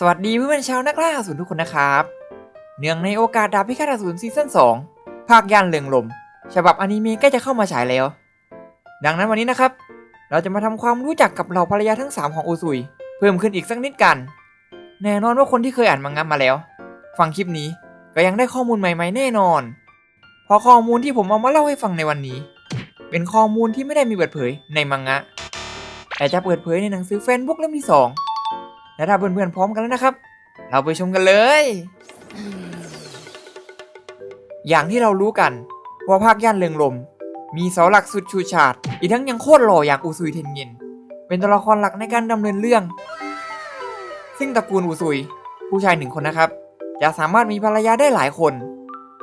สวัสดีเพื่อนชาวนักล่าอสูรทุกคนนะครับ เนื่องในโอกาสดาบพิฆาตอสูรซีซั่น2 ภาคย่านเรืองลม ฉบับอนิเมะใกล้จะเข้ามาฉายแล้ว ดังนั้นวันนี้นะครับ เราจะมาทำความรู้จักกับเหล่าภรรยาทั้ง 3 ของโอซุย เพิ่มขึ้นอีกสักนิดกัน แน่นอนว่าคนที่เคยอ่านมังงะมาแล้ว ฟังคลิปนี้ก็ยังได้ข้อมูลใหม่ๆแน่นอน เพราะข้อมูลที่ผมเอามาเล่าให้ฟังในวันนี้ เป็นข้อมูลที่ไม่ได้มีเปิดเผยในมังงะ แต่จะเปิดเผยในหนังสือแฟนบุ๊กเล่มที่สอง และถ้าเพื่อนๆพร้อมกันแล้วนะครับ เราไปชมกันเลย อย่างที่เรารู้กันว่าภาคย่านเรืองลม มีเสาหลักสุดชูชาดอีกทั้งยังโคตรหล่ออย่างอุซุยเทนเงินเป็นตัวละครหลักในการดำเนินเรื่อง ซึ่งตระกูลอุซุย ผู้ชายหนึ่งคนนะครับ จะสามารถมีภรรยาได้หลายคน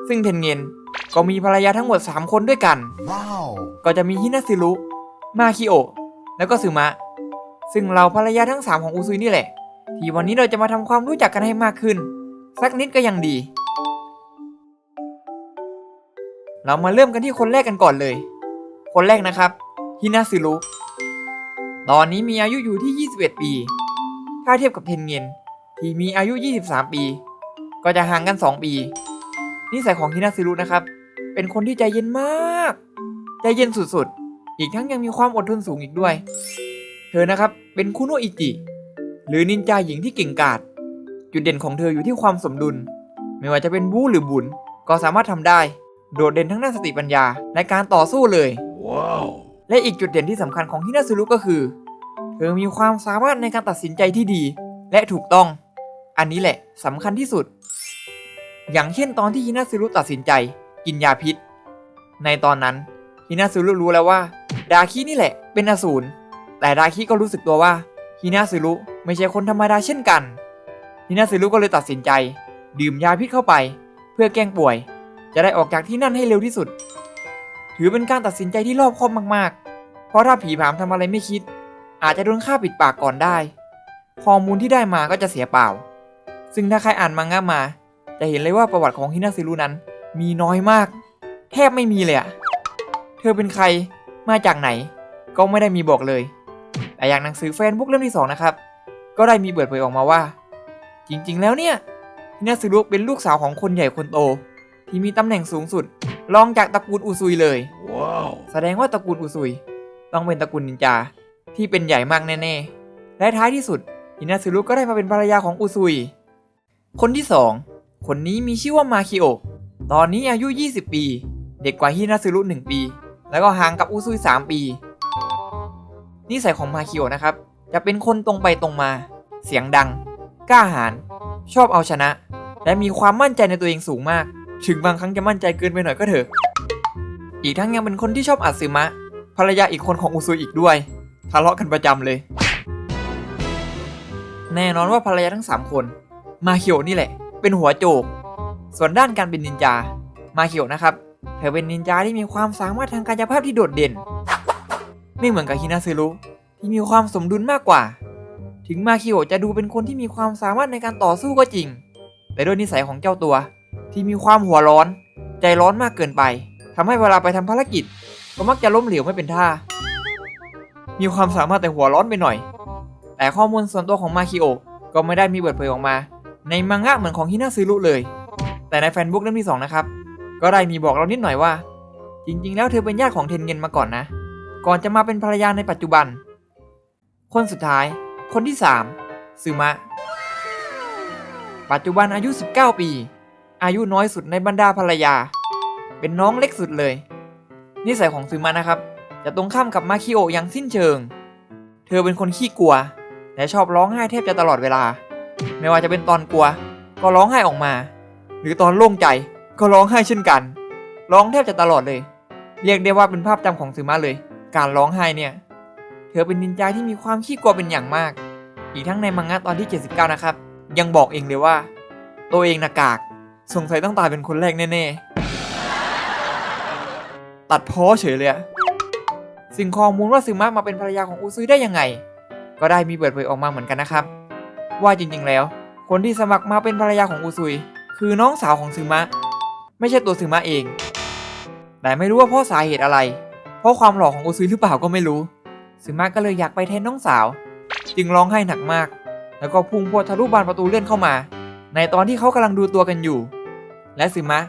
ซึ่งเทนเงินก็มีภรรยาทั้งหมด 3 คนด้วยกัน Wow. ก็จะมีฮินาซิรุมาคิโอะแล้วก็ซึมะ ซึ่งเราภรรยาทั้ง 3 ของอุซุยนี่แหละ ที่วันนี้เราจะมาทำความรู้จักกันให้มากขึ้น สักนิดก็ยังดี เรามาเริ่มกันที่คนแรกกันก่อนเลย คนแรกนะครับฮินาซิรุตอนนี้มีอายุอยู่ที่ 21 ปี ถ้าเทียบกับเทนเงินที่มีอายุ 23 ปี ก็จะห่างกัน 2 ปี นิสัยของฮินาซิรุนะครับ เป็นคนที่ใจเย็นมาก ใจเย็นสุดๆ อีกทั้งยังมีความอดทนสูงอีกด้วย เธอนะครับเป็นคุโนอิจิ หรือนินจาหญิงที่เก่งกาจจุดเด่นของเธออยู่ที่ความสมดุล ไม่ว่าจะเป็นบู๊หรือบุญก็สามารถทำได้ โดดเด่นทั้งด้านสติปัญญาและการต่อสู้เลย Wow. และอีกจุดเด่นที่สำคัญของฮินาซึรุก็คือ เธอมีความสามารถในการตัดสินใจที่ดี และถูกต้อง อันนี้แหละสำคัญที่สุด อย่างเช่นตอนที่ฮินาซึรุตัดสินใจ กินยาพิษ ในตอนนั้นฮินาซึรุรู้แล้วว่า ดาคินี่แหละ เป็นอสูรแต่ดาคิก็รู้สึกตัวว่า ฮินาซึรุไม่ใช่คนธรรมดาเช่นกันฮินาซึรุก็เลยตัดสินใจ ดื่มยาพิษเข้าไป เพื่อแกล้งป่วย จะได้ออกจากที่นั่นให้เร็วที่สุด ถือเป็นการตัดสินใจที่รอบคอบมากๆ เพราะถ้าผีผามทำอะไรไม่คิด อาจจะโดนฆ่าปิดปากก่อนได้ข้อมูลที่ได้มาก็จะเสียเปล่า ซึ่งถ้าใครอ่านมังงะมา จะเห็นเลยว่าประวัติของฮินาซิรุนั้นมีน้อยมาก แทบไม่มีเลยอะเธอเป็นใครมาจากไหน ก็ไม่ได้มีบอกเลย แต่อย่างหนังสือแฟนบุ๊กเล่มที่สองนะครับ ก็ได้มีเปิดเผยออกมาว่า จริงๆ แล้วเนี่ยฮินาซิรุเป็นลูกสาวของคนใหญ่คนโต ที่มีตำแหน่งสูงสุด รองจากตระกูลอุซุยเลย Wow. แสดงว่าตระกูลอุซุย ต้องเป็นตระกูลนินจาที่เป็นใหญ่มากแน่ๆ และท้ายที่สุดฮินาซึรุก็ได้มาเป็นภรรยาของอุซุย คนที่สองคนนี้มีชื่อว่ามาคิโอะตอนนี้อายุ 20 ปี เด็กกว่าฮินาซึรุ1ปี แล้วก็ห่างกับอุซุย 3 ปี นิสัยของมาคิโอนะครับ จะเป็นคนตรงไปตรงมา เสียงดัง กล้าหาญชอบเอาชนะ และมีความมั่นใจในตัวเองสูงมาก ถึงบางครั้งจะมั่นใจเกินไปหน่อยก็เถอะ อีกทั้งยังเป็นคนที่ชอบอัดซึมะ ภรรยาอีกคนของอุซุอีกด้วย ทะเลาะกันประจำเลย แน่นอนว่าภรรยาทั้ง 3 คน มาคิโอะนี่แหละ เป็นหัวโจก ส่วนด้านการเป็นนินจา มาคิโอะนะครับ เธอเป็นนินจาที่มีความสามารถทางกายภาพที่โดดเด่น ไม่เหมือนกับฮินาซึรุที่มีความสมดุลมากกว่า ถึงมาคิโอจะดูเป็นคนที่มีความสามารถในการต่อสู้ก็จริง แต่ด้วยนิสัยของเจ้าตัว ที่มีความหัวร้อน ใจร้อนมากเกินไปทำให้เวลาไปทำภารกิจ ก็มักจะล้มเหลวไม่เป็นท่า มีความสามารถแต่หัวร้อนไปหน่อย แต่ข้อมูลส่วนตัวของมาคิโอก็ไม่ได้มีเปิดเผยออกมา ในมังงะเหมือนของฮินาซึรุเลย แต่ในแฟนบุ๊กเล่มที่สองนะครับก็ได้มีบอกเรานิดหน่อยว่า จริง ๆ แล้วเธอเป็นญาติของเทนเงินมาก่อนนะ ก่อนจะมาเป็นภรรยาในปัจจุบัน คนสุดท้าย คนที่3ซึมะ ปัจจุบันอายุ 19 ปี อายุน้อยสุดในบรรดาภรรยา เป็นน้องเล็กสุดเลย นิสัยของซึมะนะครับ จะตรงข้ามกับมาคิโออย่างสิ้นเชิง เธอเป็นคนขี้กลัว และชอบร้องไห้แทบจะตลอดเวลา ไม่ว่าจะเป็นตอนกลัว ก็ร้องไห้ออกมา หรือตอนโล่งใจก็ร้องไห้เช่นกัน ร้องแทบจะตลอดเลย เรียกได้ว่าเป็นภาพจำของซึมะเลย การร้องไห้เนี่ย เธอเป็นนินจาที่มีความขี้กลัวเป็นอย่างมาก อีกทั้งในมังงะตอนที่ 79 นะครับ ยังบอกเองเลยว่า ตัวเองนากาก สงสัยต้องตายเป็นคนแรกแน่ๆ ตัดพ้อเฉยเลยอะสิ่งข้อมูลว่าซึมะมาเป็นภรรยาของอุซุยได้ยังไง ก็ได้มีเปิดเผยออกมาเหมือนกันนะครับ ว่าจริงๆแล้ว คนที่สมัครมาเป็นภรรยาของอุซุย คือน้องสาวของซึมะ ไม่ใช่ตัวซึมะเอง แต่ไม่รู้ว่าเพราะสาเหตุอะไร ราะความหล่อของอุซุยหรือเปล่าก็ไม่รู้ซึมะก็เลยอยากไปแทนน้องสาว จึงร้องไห้หนักมาก แล้วก็พุ่งพวดทะลุบานประตูเลื่อนเข้ามา ในตอนที่เขากำลังดูตัวกันอยู่ และซึมะ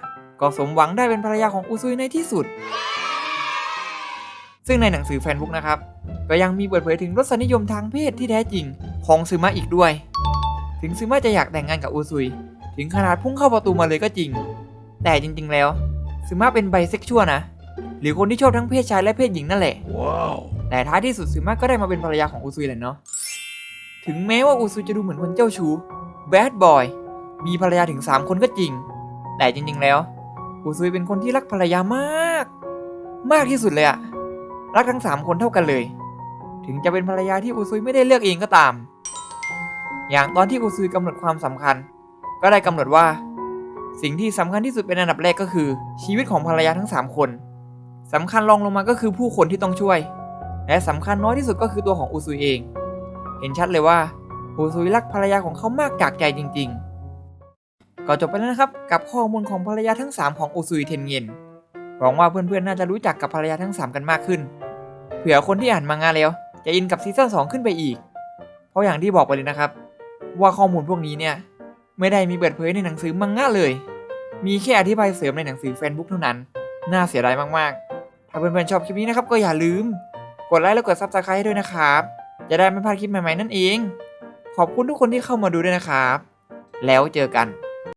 ก็สมหวังได้เป็นภรรยาของอุซุยในที่สุด ซึ่งในหนังสือแฟนบุ๊กนะครับ ก็ยังมีเปิดเผยถึงรสนิยมทางเพศที่แท้จริงของซึมะอีกด้วย ถึงซึมะจะอยากแต่งงานกับอุซุย ถึงขนาดพุ่งเข้าประตูมาเลยก็จริง แต่จริง ๆ แล้วซึมะเป็นไบเซ็กชวลนะ หรือคนที่ชอบทั้งเพศชายและเพศหญิงนั่นแหละ Wow. แต่ท้ายที่สุดซึมะก็ได้มาเป็นภรรยาของอุซุยแหละเนาะ ถึงแม้ว่าอุซุยจะดูเหมือนคนเจ้าชู้แบดบอย มีภรรยาถึง 3 คนก็จริง แต่จริงๆ แล้ว อุซุยเป็นคนที่รักภรรยามาก มากที่สุดเลยอะรักทั้ง 3 คนเท่ากันเลย ถึงจะเป็นภรรยาที่อุซุยไม่ได้เลือกเองก็ตาม อย่างตอนที่อุซุยกำหนดความสำคัญ ก็ได้กำหนดว่า สิ่งที่สำคัญที่สุดเป็นอันดับแรกก็คือ ชีวิตของภรรยาทั้ง 3 คน สำคัญรองลงมาก็คือผู้คนที่ต้องช่วย และสำคัญน้อยที่สุดก็คือตัวของอุซุยเอง เห็นชัดเลยว่าอุซุยรักภรรยาของเขามากจากใจจริง ๆ ก็จบไปแล้วนะครับกับข้อมูลของภรรยาทั้ง 3 ของอุซุยเทนเงินหวังว่าเพื่อนๆน่าจะรู้จักกับภรรยาทั้ง 3 กันมากขึ้น เผื่อคนที่อ่านมังงะแล้วจะอินกับซีซั่น2ขึ้นไปอีก เพราะอย่างที่บอกไปเลยนะครับ ว่าข้อมูลพวกนี้เนี่ยไม่ได้มีเปิดเผยในหนังสือมังงะเลย มีแค่อธิบายเสริมในหนังสือแฟนบุ๊กเท่านั้น น่าเสียดายมากๆ ถ้าเพื่อนๆชอบคลิปนี้นะครับก็อย่าลืม กดไลค์และกดซับสไครต์ให้ด้วยนะครับ จะได้ไม่พลาดคลิปใหม่ๆนั่นเอง ขอบคุณทุกคนที่เข้ามาดูด้วยนะครับ แล้วเจอกัน